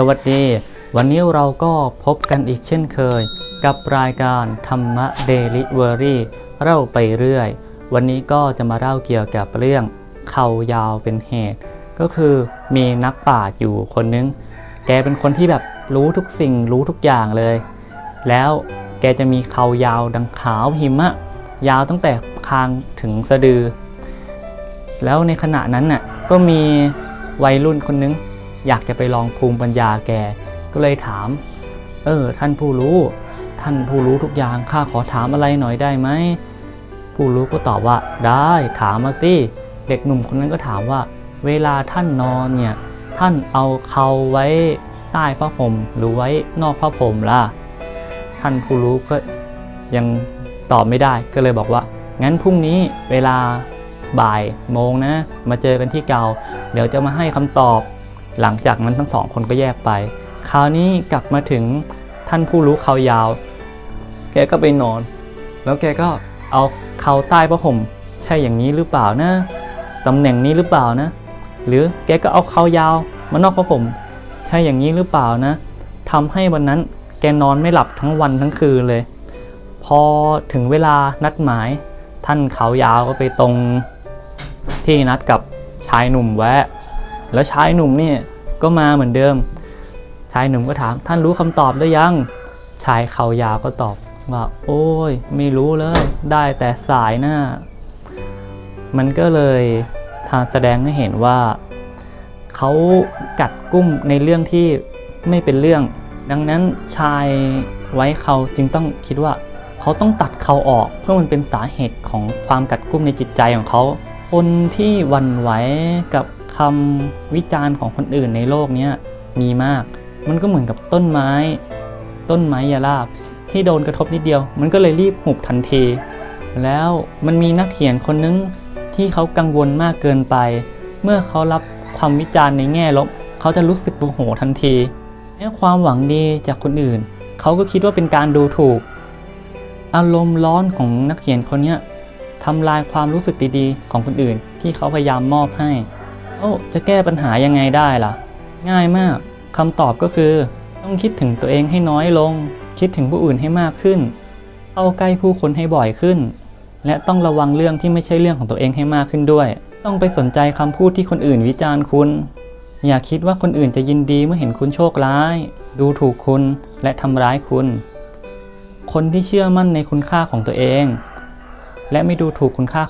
สวัสดี วันนี้เราก็พบกันอีกเช่นเคย กับรายการธรรมะเดลิเวอรี่เล่าไปเรื่อย วันนี้ก็จะมาเล่าเกี่ยวกับเรื่องเขายาวเป็นเหตุ ก็คือมีนักปราอยู่คนนึง แกเป็นคนที่แบบรู้ทุกสิ่งรู้ทุกอย่างเลย แล้วแกจะมีเขายาวดังขาวหิมะ ยาวตั้งแต่คางถึงสะดือ แล้วในขณะนั้นน่ะก็มีวัยรุ่นคนนึง อยากจะไปลองภูมิปัญญาแก ก็เลยถาม เออ ท่านผู้รู้ ท่านผู้รู้ทุกอย่างข้าขอถามอะไรหน่อยได้ไหมผู้รู้ก็ตอบว่าได้ถามมาสิเด็กหนุ่มคนนั้นก็ถามว่า เวลาท่านนอนเนี่ยท่านเอาเขาไว้ใต้ผ้าห่มหรือไว้นอกผ้าห่มล่ะท่านผู้รู้ก็ยังตอบไม่ได้ก็เลยบอกว่า งั้นพรุ่งนี้เวลาบ่ายโมงนะ มาเจอกันที่เก่า เดี๋ยวจะมาให้คำตอบ หลังจากนั้นทั้งสองคนก็แยกไป คราวนี้กลับมาถึงท่านผู้รู้เขายาว แกก็ไปนอน แล้วแกก็เอาเขาใต้ผ้าห่มใช่อย่างนี้หรือเปล่านะตำแหน่งนี้หรือเปล่านะ หรือแกก็เอาเขายาวมานอกผ้าห่มใช่อย่างนี้หรือเปล่านะทำให้วันนั้นแกนอนไม่หลับทั้งวันทั้งคืนเลย พอถึงเวลานัดหมาย ท่านเขายาวก็ไปตรงที่นัดกับชายหนุ่มแวะ แล้วชายหนุ่มเนี่ย ก็มาเหมือนเดิม ชายหนุ่มก็ถามท่านรู้คำตอบหรือยัง ชายเขายาวก็ตอบว่า โอ้ย ไม่รู้เลย ได้แต่สายหน้า มันก็เลยทางแสดงให้เห็นว่าเขากัดกุ้มในเรื่องที่ไม่เป็นเรื่อง ดังนั้นชายไว้เขาจึงต้องคิดว่าเขาต้องตัดเขาออกเพื่อมันเป็นสาเหตุของความกัดกุ้มในจิตใจของเขาคนที่วันไหวกับ คำวิจารณ์ของคนอื่นในโลกนี้มีมาก มันก็เหมือนกับต้นไม้ ต้นไม้ยาลาบที่โดนกระทบนิดเดียว มันก็เลยรีบหุบทันที แล้วมันมีนักเขียนคนนึงที่เขากังวลมากเกินไป เมื่อเขารับความวิจารณ์ในแง่ลบ เขาจะรู้สึกโมโหทันทีแม้ความหวังดีจากคนอื่น เขาก็คิดว่าเป็นการดูถูก อารมณ์ร้อนของนักเขียนคนนี้ทำลายความรู้สึกดีๆ ของคนอื่นที่เขาพยายามมอบให้ โอ้จะแก้ปัญหายังไงได้ล่ะ ง่ายมากคำตอบก็คือ ต้องคิดถึงตัวเองให้น้อยลง คิดถึงผู้อื่นให้มากขึ้นเข้าใกล้ผู้คนให้บ่อยขึ้น และต้องระวังเรื่องที่ไม่ใช่เรื่องของตัวเองให้มากขึ้นด้วย ต้องไปสนใจคำพูดที่คนอื่นวิจารณ์คุณ อย่าคิดว่าคนอื่นจะยินดีเมื่อเห็นคุณโชคร้าย ดูถูกคุณและทำร้ายคุณ คนที่เชื่อมั่นในคุณค่าของตัวเอง และไม่ดูถูกคุณค่า